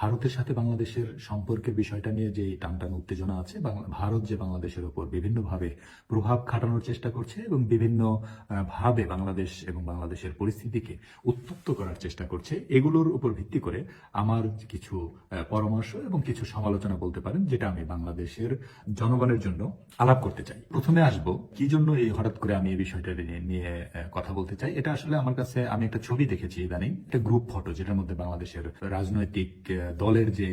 ভারতের সাথে বাংলাদেশের সম্পর্কের বিষয়টা নিয়ে যে টানটান উত্তেজনা আছে ভারত যে বাংলাদেশের উপর বিভিন্নভাবে প্রভাব খাটানোর চেষ্টা করছে এবং বিভিন্ন ভাবে বাংলাদেশ এবং বাংলাদেশের পরিস্থিতিকে উত্তপ্ত করার চেষ্টা করছে, এগুলোর উপর ভিত্তি করে আমার কিছু পরামর্শ এবং কিছু সমালোচনা বলতে পারেন, যেটা আমি বাংলাদেশের জনগণের জন্য আলাপ করতে চাই। প্রথমে আসব, কি জন্য এই হঠাৎ করে আমি এই বিষয়টা নিয়ে কথা বলতে চাই? এটা আসলে আমার কাছে, আমি একটা ছবি দেখেছি ইদানিং, একটা গ্রুপ ফটো যেটার মধ্যে বাংলাদেশের রাজনৈতিক দলের যে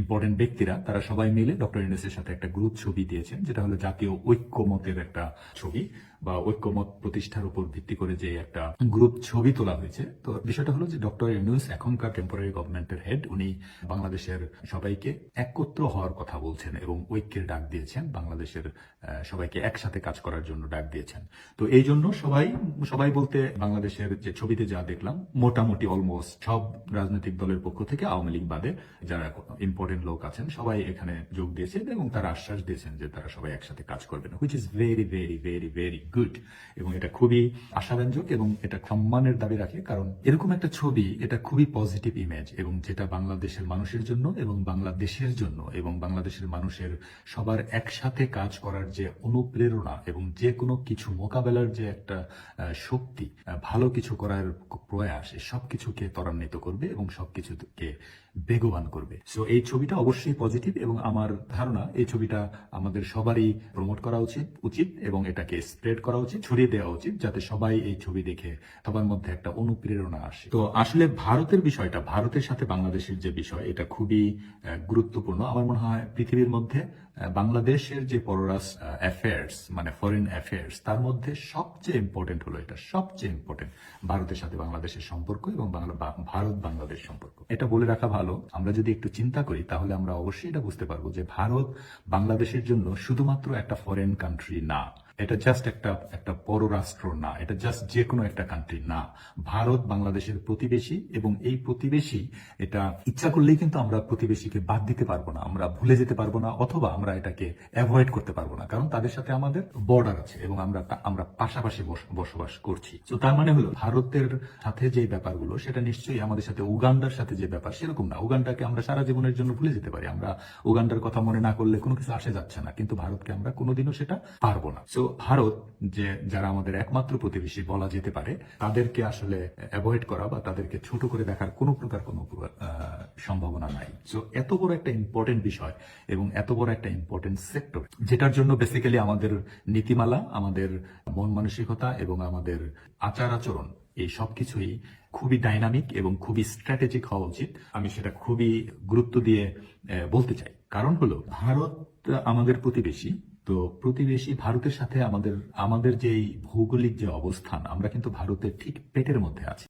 ইম্পর্টেন্ট ব্যক্তিরা, তারা সবাই মিলে ডক্টর ইউনুসের সাথে একটা গ্রুপ ছবি দিয়েছেন, যেটা হলো জাতীয় ঐক্যমতের একটা ছবি বা ঐক্যমত প্রতিষ্ঠার উপর ভিত্তি করে যে একটা গ্রুপ ছবি তোলা হয়েছে। তো বিষয়টা হলো যে ডক্টর ইউনুস এখনকার টেম্পোরারি গভর্নমেন্টের হেড উনি বাংলাদেশের সবাইকে একত্র হওয়ার কথা বলছেন এবং ঐক্যের ডাক দিয়েছেন, বাংলাদেশের সবাইকে একসাথে কাজ করার জন্য ডাক দিয়েছেন। তো এই জন্য সবাই সবাই বলতে বাংলাদেশের যে ছবিতে যা দেখলাম, মোটামুটি অলমোস্ট সব রাজনৈতিক দলের পক্ষ থেকে আওয়ামী লীগ বাদে যারা ইম্পর্টেন্ট লোক আছেন, সবাই এখানে যোগ দিয়েছেন এবং তারা আশ্বাস দিয়েছেন যে তারা সবাই একসাথে কাজ করবেন which is very very very very good এবং এটা খুবই আশাব্যঞ্জক এবং এটা সম্মানের দাবি রাখে, কারণ এরকম একটা ছবি, এটা খুবই পজিটিভ ইমেজ এবং যেটা বাংলাদেশের মানুষের জন্য এবং বাংলাদেশের জন্য এবং বাংলাদেশের মানুষের সবার একসাথে কাজ করার যে অনুপ্রেরণা এবং যে কোনো কিছু মোকাবেলার যে একটা শক্তি ভালো কিছু করার প্রয়াস এই সবকিছুকে ত্বরান্বিত করবে এবং সবকিছুকে বেগবান করবে। সো এই ছবিটা অবশ্যই পজিটিভ এবং আমার ধারণা এই ছবিটা আমাদের সবারই প্রমোট করা উচিত উচিত এবং এটাকে স্প্রেড করা উচিত, ছড়িয়ে দেওয়া উচিত যাতে সবাই এই ছবি দেখে সবার মধ্যে একটা অনুপ্রেরণা আসে। তো আসলে ভারতের বিষয়টা, ভারতের সাথে বাংলাদেশের যে বিষয়, এটা খুবই গুরুত্বপূর্ণ। আমার মনে হয় পৃথিবীর মধ্যে বাংলাদেশের যে পররাষ্ট্র অ্যাফেয়ার্স মানে ফরেন অ্যাফেয়ার্স তার মধ্যে সবচেয়ে ইম্পর্টেন্ট হলো এটা, সবচেয়ে ইম্পর্টেন্ট ভারতের সাথে বাংলাদেশের সম্পর্ক এবং ভারত বাংলাদেশ সম্পর্ক। এটা বলে রাখা ভালো, আমরা যদি একটু চিন্তা করি, তাহলে আমরা অবশ্যই এটা বুঝতে পারব যে ভারত বাংলাদেশের জন্য শুধুমাত্র একটা ফরেন কান্ট্রি না। এটা জাস্ট একটা একটা পররাষ্ট্র না, এটা জাস্ট যে কোনো একটা কান্ট্রি না। ভারত, বাংলাদেশের প্রতিবেশী এবং এই প্রতিবেশী, এটা ইচ্ছা করলেই কিন্তু আমরা প্রতিবেশীকে বাদ দিতে পারব না, আমরা ভুলে যেতে পারব না, অথবা আমরা এটাকে অ্যাভয়েড করতে পারব না, কারণ তাদের সাথে আমাদের বর্ডার আছে এবং আমরা আমরা পাশাপাশি বসবাস করছি। তো তার মানে হলো, ভারতের সাথে যে ব্যাপারগুলো, সেটা নিশ্চয়ই আমাদের সাথে, উগান্ডার সাথে যে ব্যাপার, সেরকম না। উগান্ডাকে আমরা সারা জীবনের জন্য ভুলে যেতে পারি, আমরা উগান্ডার কথা মনে না করলে কোনো কিছু আসে যাচ্ছে না, কিন্তু ভারতকে আমরা কোনোদিনও সেটা পারব না। তো ভারত যে, যারা আমাদের একমাত্র প্রতিবেশী বলা যেতে পারে, তাদেরকে আসলে অ্যাভয়েড করা বা তাদেরকে ছোট করে দেখার কোনো প্রকার কোনো সম্ভাবনা নাই। তো এত বড় একটা ইম্পর্টেন্ট বিষয় এবং এত বড় একটা ইম্পর্টেন্ট সেক্টর যেটার জন্য বেসিক্যালি আমাদের নীতিমালা, আমাদের মন মানসিকতা এবং আমাদের আচার আচরণ, এই সবকিছুই খুবই ডাইনামিক এবং খুবই স্ট্র্যাটেজিক হওয়া উচিত। আমি সেটা খুবই গুরুত্ব দিয়ে বলতে চাই। কারণ হলো, ভারত আমাদের প্রতিবেশী তো প্রতিবেশী ভারতের সাথে আমাদের আমাদের যে ভৌগোলিক যে অবস্থান, আমরা কিন্তু ভারতের ঠিক পেটের মধ্যে আছি।